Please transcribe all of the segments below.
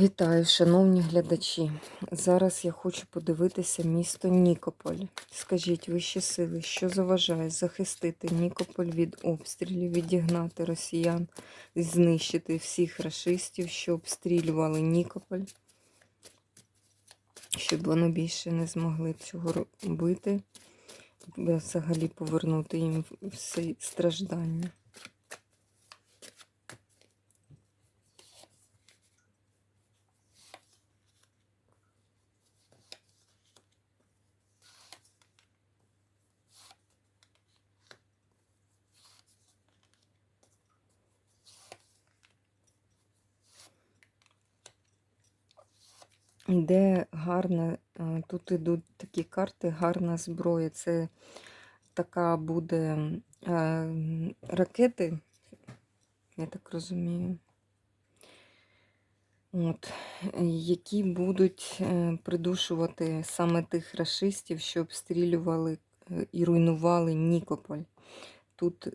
Вітаю, шановні глядачі. Зараз я хочу подивитися місто Нікополь. Скажіть, вищі сили, що заважає захистити Нікополь від обстрілів, відігнати росіян, знищити всіх рашистів, що обстрілювали Нікополь, щоб вони більше не змогли цього робити, взагалі повернути їм всі страждання. Йде гарна, е, тут ідуть такі карти, гарна зброя. Це така буде е, ракети, я так розумію, от, які будуть е, придушувати саме тих рашистів, що обстрілювали е, і руйнували Нікополь. Тут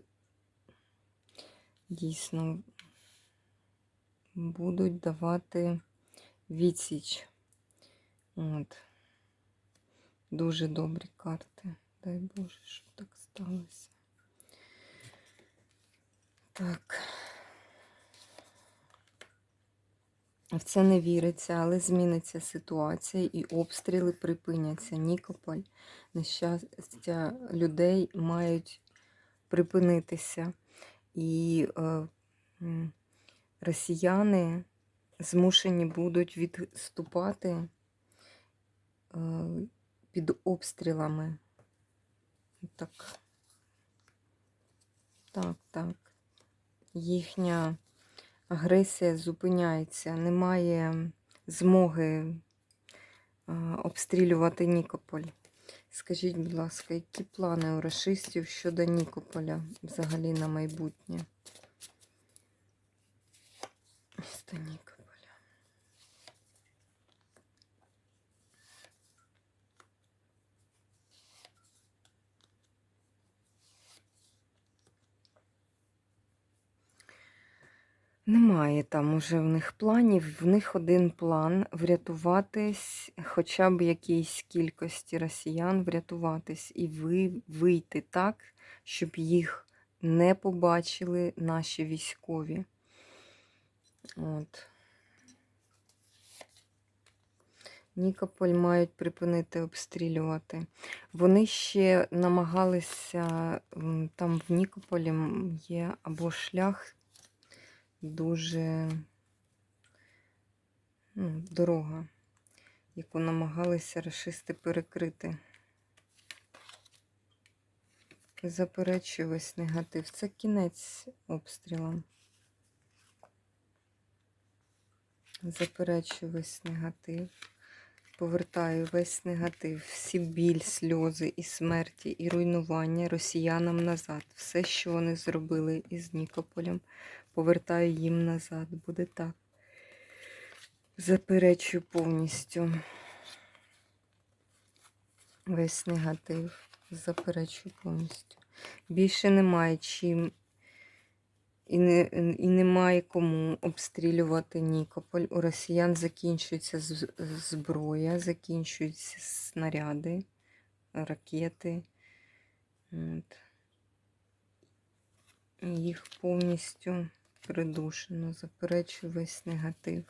дійсно будуть давати відсіч. От. Дуже добрі карти. Дай Боже, щоб так сталося. Так. В це не віриться, але зміниться ситуація і обстріли припиняться. Нікополь, нещастя людей мають припинитися. І е, росіяни змушені будуть відступати під обстрілами. Так, так, так. Їхня агресія зупиняється, немає змоги е, обстрілювати Нікополь. Скажіть, будь ласка, які плани у расистів щодо Нікополя взагалі на майбутнє? Місто Нікополя. Немає там уже в них планів. В них один план врятуватись, хоча б якійсь кількості росіян врятуватись і ви, вийти так, щоб їх не побачили наші військові. От. Нікополь мають припинити обстрілювати. Вони ще намагалися, там в Нікополі є або шлях дуже ну, дорога, яку намагалися расисти перекрити. Заперечую весь негатив. Це кінець обстрілам. Заперечую весь негатив. Повертаю весь негатив, всі біль, сльози і смерті, і руйнування росіянам назад. Все, що вони зробили із Нікополем, повертаю їм назад. Буде так. Заперечую повністю весь негатив. Заперечую повністю. Більше немає чим і не, і немає кому обстрілювати Нікополь. У росіян закінчується зброя, закінчуються снаряди, ракети. От. Їх повністю придушено, заперечую весь негатив.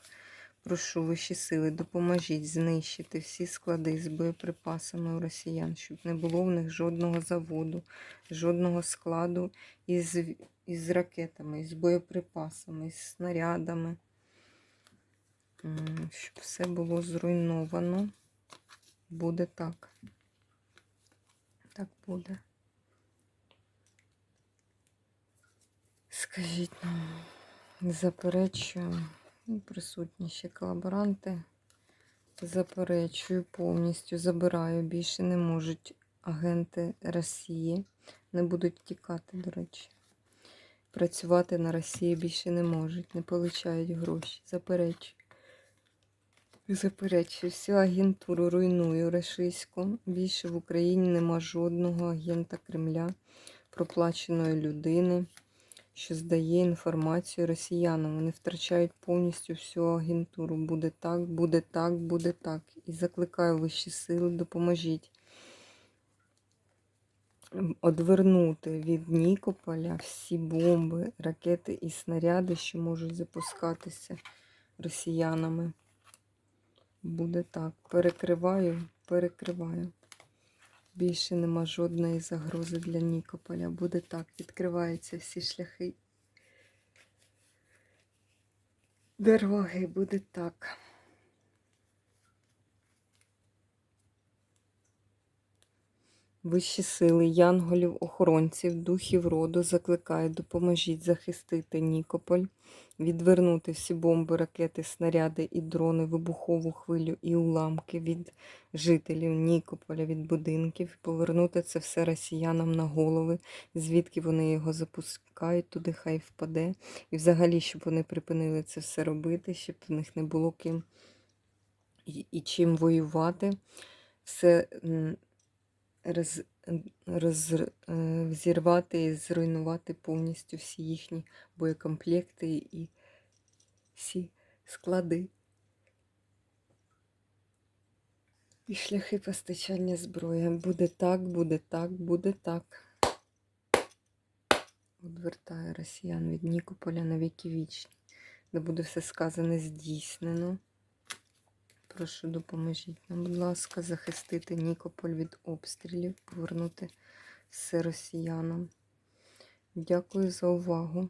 Прошу вищі сили, допоможіть знищити всі склади з боєприпасами у росіян, щоб не було в них жодного заводу, жодного складу із із ракетами, із боєприпасами, із снарядами, щоб все було зруйновано. Буде так. Так буде. Скажіть нам, заперечую. Ну, присутні ще колаборанти. Заперечую повністю, забираю. Більше не можуть агенти Росії. Не будуть тікати, до речі. Працювати на Росії більше не можуть, не получають гроші. Заперечую. Заперечую, всю агентуру руйную російську. Більше в Україні нема жодного агента Кремля, проплаченої людини що здає інформацію росіянам. Вони втрачають повністю всю агентуру. Буде так, буде так, буде так. І закликаю вищі сили, допоможіть. Одвернути від Нікополя всі бомби, ракети і снаряди, що можуть запускатися росіянами. Буде так. Перекриваю, перекриваю. Більше нема жодної загрози для Нікополя. Буде так. Відкриваються всі шляхи. Дороги буде так. Вищі сили, янголів, охоронців, духів роду закликають, допоможіть захистити Нікополь, відвернути всі бомби, ракети, снаряди і дрони, вибухову хвилю і уламки від жителів Нікополя, від будинків, повернути це все росіянам на голови, звідки вони його запускають, туди хай впаде. І взагалі, щоб вони припинили це все робити, щоб в них не було ким і, і чим воювати. Все роз, роз, е, взірвати і зруйнувати повністю всі їхні боєкомплекти і всі склади. І шляхи постачання зброї. Буде так, буде так, буде так. Відвертає росіян від Нікополя на віки вічні, де буде все сказане здійснено. Прошу, допоможіть нам, будь ласка, захистити Нікополь від обстрілів, повернути все росіянам. Дякую за увагу.